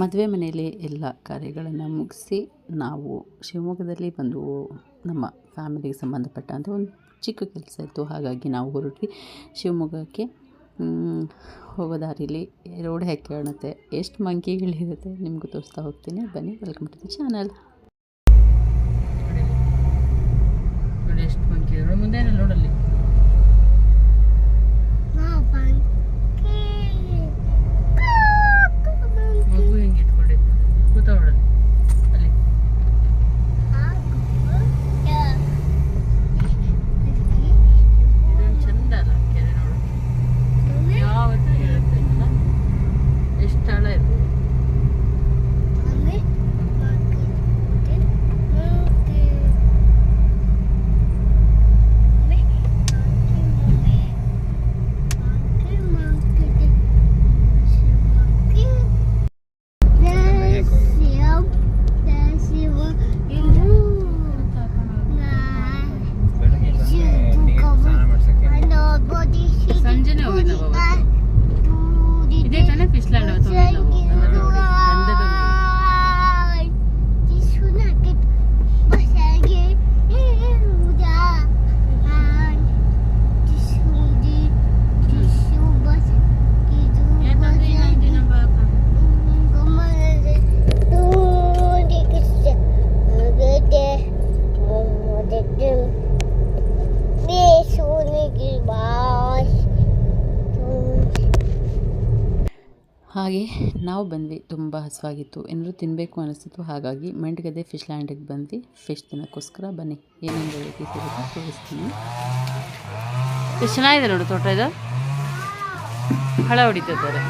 ಮದುವೆ ಮನೆಯಲ್ಲಿ ಎಲ್ಲ ಕಾರ್ಯಗಳನ್ನು ಮುಗಿಸಿ ನಾವು ಶಿವಮೊಗ್ಗದಲ್ಲಿ ಬಂದು ನಮ್ಮ ಫ್ಯಾಮಿಲಿಗೆ ಸಂಬಂಧಪಟ್ಟಂಥ ಒಂದು ಚಿಕ್ಕ ಕೆಲಸ ಇತ್ತು. ಹಾಗಾಗಿ ನಾವು ಹೊರಟ್ವಿ. ಶಿವಮೊಗ್ಗಕ್ಕೆ ಹೋಗೋ ದಾರಿಲಿ ರೋಡ್ ಹೇಗೆ ಕಾಣುತ್ತೆ, ಎಷ್ಟು ಮಂಕಿಗಳಿರುತ್ತೆ ನಿಮಗೂ ತೋರಿಸ್ತಾ ಹೋಗ್ತೀನಿ. ಬನ್ನಿ ವೆಲ್ಕಮ್ ಟು ದಿ ಚಾನಲ್ ಎಷ್ಟು ಮಂಕಿ ಮುಂದೆ ನೋಡಲ್ಲಿ. ಹಾಗೆ ನಾವು ಬಂದ್ವಿ. ತುಂಬ ಹಸುವಾಗಿತ್ತು. ಏನಾದರೂ ತಿನ್ನಬೇಕು ಅನಿಸ್ತಿತ್ತು. ಹಾಗಾಗಿ ಮಂಡ್ಗದೆ ಫಿಶ್ ಲ್ಯಾಂಡಿಗೆ ಬಂದ್ವಿ. ಫಿಶ್ ತಿನ್ನೋಕ್ಕೋಸ್ಕರ ಬನ್ನಿ. ಏನೇನು ವೆರೈಟಿ ಸಿಗುತ್ತೆ ತೋರಿಸ್ತೀನಿ ಎಷ್ಟು ಚೆನ್ನಾಗಿದೆ ನೋಡು ತೋಟ ಇದು. ಹಳ ಹೊಡಿತಿದ್ದಾರೆ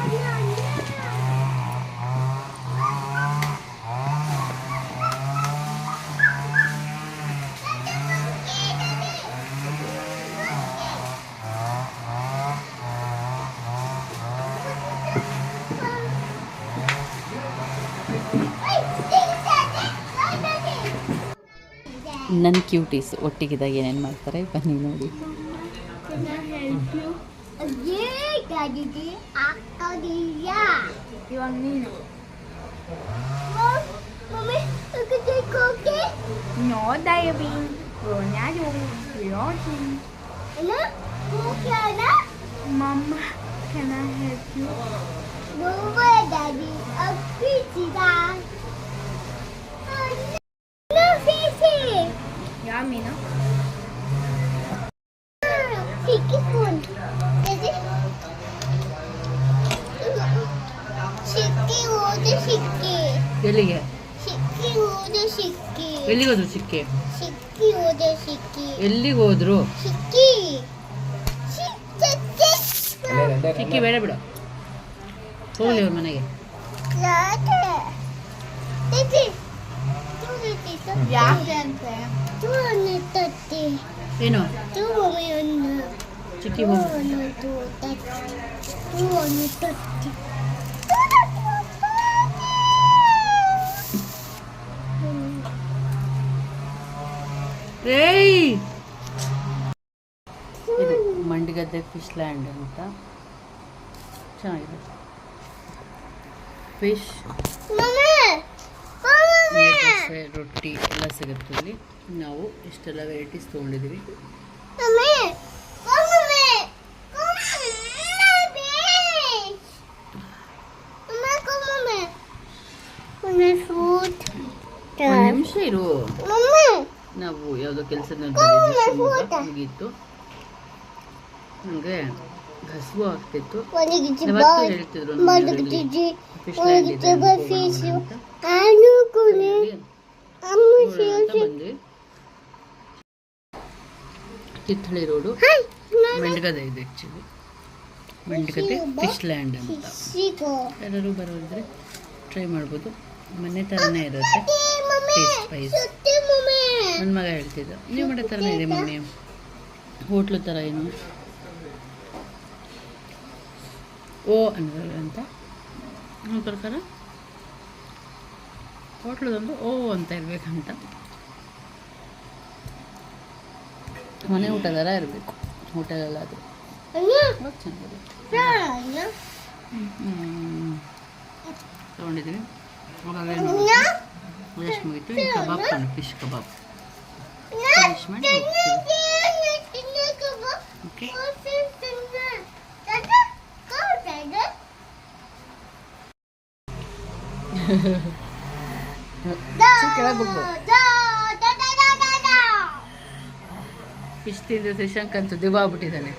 ನನ್ನ ಕ್ಯೂಟೀಸ್ ಒಟ್ಟಿಗಿದಾಗ ಏನೇನು ಮಾಡ್ತಾರೆ? ಬನ್ನಿ ನೋಡಿ. ಇವಾಗ ನೀನು Yeah, Mina. ಸಿಕ್ಕಿ ಹೋದ ಸಿಕ್ಕಿ ಎಲ್ಲಿಗೆ? ಸಿಕ್ಕಿ ಹೋದ ಸಿಕ್ಕಿ ಎಲ್ಲಿಗೆ ಹೋದ್ರು ಸಿಕ್ಕಿ ಹೋದ ಸಿಕ್ಕಿ ಎಲ್ಲಿಗೆ ಹೋದ್ರು? ಸಿಕ್ಕಿ ಸಿಕ್ಕಿ ಬೇಡ ಬಿಡು. ಹೋಗ್ಲಿ ಅವ್ರ ಮನೆಗೆ. ಏನು? ಚಿಕ್ಕಿ ಏಯ್! ಇದು ಮಂಡಿಗದ್ದೆ ಫಿಶ್ ಲ್ಯಾಂಡ್ ಅಂತ. ಚೆನ್ನಾಗಿದೆ. ಫಿಶ್ ದೋಸೆ ರೊಟ್ಟಿ ಎಲ್ಲ ಸಿಗುತ್ತೆ ಇಲ್ಲಿ. ನಾವು ಇಷ್ಟೆಲ್ಲ ವೆರೈಟೀಸ್ ತೊಗೊಂಡಿದ್ದೀವಿ. ನಿಮಿಷ ಇರು. ನಾವು ಯಾವುದೋ ಕೆಲಸದ ಮುಗೀತು. ನನಗೆ ಹಸುವು ಆಗ್ತಿತ್ತು ಯಾವತ್ತೂ ಹೇಳ್ತಿದ್ರು ಬಂದ್ವಿ. ಕಿತ್ತಳೆ ರೋಡು. ಮೆಂಡ್ಗದೆ ಇದೆ ಆ್ಯಕ್ಚುಲಿ ಮೆಂಡ್ಗದೆ ಫಿಶ್ ಲ್ಯಾಂಡ್ ಅಂತ. ಯಾರು ಬರೋದ್ರೆ ಟ್ರೈ ಮಾಡ್ಬೋದು. ಮನೆ ಥರನೇ ಇರುತ್ತೆ. ಟೇಸ್ಟ್ ವೈಸ್ ನನ್ನ ಮಗ ಹೇಳ್ತಿದ್ದ ನೀವು ಮಾಡೋ ಥರನೇ ಇದೆ ಮಮ್ಮಿ. ಹೋಟ್ಲು ಥರ ಏನು? ಓ ಅಂತ. ನನ್ನ ಪ್ರಕಾರ ಹೋಟ್ಲದೊಂದು ಓ ಅಂತ ಇರಬೇಕಂತ. ಮನೆ ಊಟ ಥರ ಇರಬೇಕು ಹೋಟೆಲಲ್ಲಾದರೂ. ತೊಗೊಂಡಿದ್ದೀನಿ. ಅವಾಗ ಎಷ್ಟು ಮುಗೀತು. ಕಬಾಬ್ ತಗೊಂಡು ಫಿಶ್ ಕಬಾಬ್. ಫಿನಿಶ್ ಮಾಡಿ ಹೋಗ್ತೀವಿ ಓಕೆ ಫಿಶ್ ತಿಂದು ಶಶಾಂಕ್ ಅಂತೂ ದಿವ ಆಗ್ಬಿಟ್ಟಿದ್ದಾನೆ.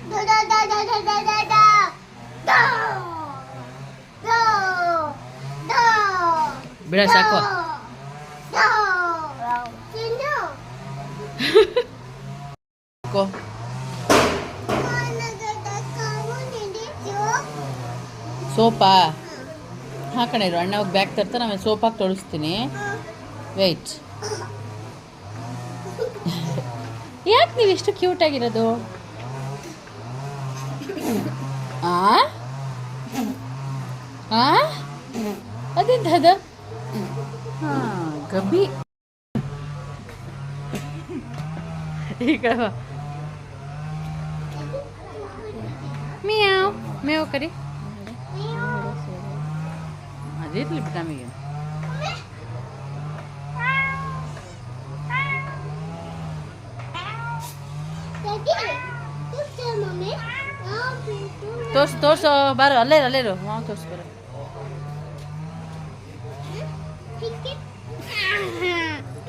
ಬಿಡ ಸಾಕು. ಸೋಪಾ. ಹಾಕಣ ಇರು. ಅಣ್ಣ ಹೋಗಿ ಬ್ಯಾಗ್ ತರ್ತಾರೆ ಆಮೇಲೆ ಸೋಪ್ ಹಾಕಿ ತೊಳಸ್ತೀನಿ. ವೆಯ್ಟ್ ಯಾಕೆ ನೀವು ಎಷ್ಟು ಕ್ಯೂಟ್ ಆಗಿರೋದು? ಆ? ಆ? ಅದೆಂತ ಅದು ಹಾಂ, ಗಬ್ಬಿ. ಈಗ ಮಿಯಾವ್ ಮೇವ್ ಕರಿ. ಅದಿರ್ಲಿ ಬಿಟ್ಟು ನಮಗೆ ತೋರ್ಸು ತೋರ್ಸು ಬಾರು ಅಲ್ಲೇ ಇರು, ಅಲ್ಲೇ ಇರು ಮಾವು ತೋರ್ಸು ಬರೋ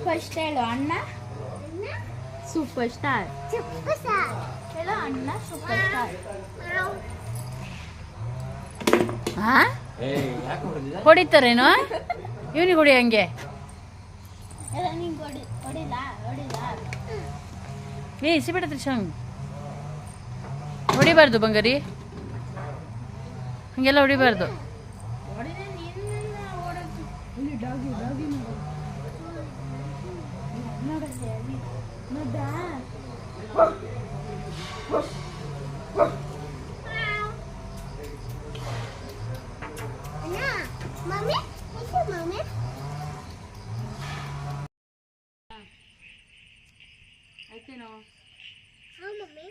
ಫಸ್ಟ್ ಹೇಳು ಅಣ್ಣ ಸೂಪರ್ ಸ್ಟಾರ್ ಹೇಳು ಹೊಡಿತಾರೇನು ಇವನಿಗೆ ಹೊಡಿ ಹಂಗೆ. ಏ ಇಸಿಬಿಡ ತ್ರಿಶಾಂಗ್ ಹೊಡಿಬಾರ್ದು ಬಂಗಾರಿ. ಹಂಗೆಲ್ಲ ಹೊಡಿಬಾರ್ದು. ಹಾ mummy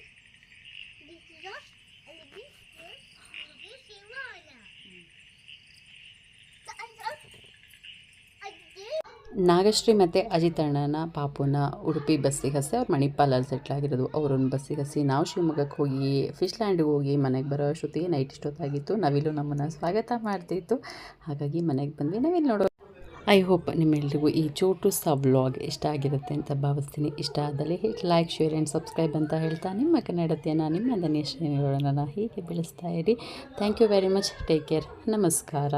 this is and this is this is Simona. So I just I did. Nagashree ಮತ್ತು ಅಜಿತ್ ಅಣ್ಣನ ಪಾಪುನ ಉಡುಪಿ ಬಸ್ಸಿಗೆ ಹಸಿ ಅವ್ರು ಮಣಿಪಾಲಲ್ಲಿ ಸೆಟ್ಲ್ ಆಗಿರೋದು ಅವ್ರನ್ನ ಬಸ್ಸಿಗೆ ಹಸಿ ನಾವು ಶಿವಮೊಗ್ಗಕ್ಕೆ ಹೋಗಿ ಫಿಶ್ ಲ್ಯಾಂಡಿಗೆ ಹೋಗಿ ಮನೆಗೆ ಬರೋ ಅಷ್ಟೊತ್ತಿಗೆ ನೈಟ್ ಇಷ್ಟೊತ್ತಾಗಿತ್ತು ನವಿಲು ನಮ್ಮನ್ನು ಸ್ವಾಗತ ಮಾಡ್ತಿತ್ತು ಹಾಗಾಗಿ ಮನೆಗೆ ಬಂದ್ವಿ ನಾವಿಲ್ಲಿ ನೋಡೋ ಐ ಹೋಪ್ ನಿಮ್ಮೆಲ್ರಿಗೂ ಈ ಚೋಟು ಸ ವ್ಲಾಗ್ ಇಷ್ಟ ಆಗಿರುತ್ತೆ ಅಂತ ಭಾವಿಸ್ತೀನಿ. ಇಷ್ಟ ಆದಲ್ಲಿ ಲೈಕ್ ಶೇರ್ ಆ್ಯಂಡ್ ಸಬ್ಸ್ಕ್ರೈಬ್ ಅಂತ ಹೇಳ್ತಾ ನಿಮ್ಮ ಕನ್ನಡತೆಯನ್ನು, ನಿಮ್ಮ ನಾನು ಹೀಗೆ ಬೆಳೆಸ್ತಾ ಇರಿ. Thank you very much take care ನಮಸ್ಕಾರ.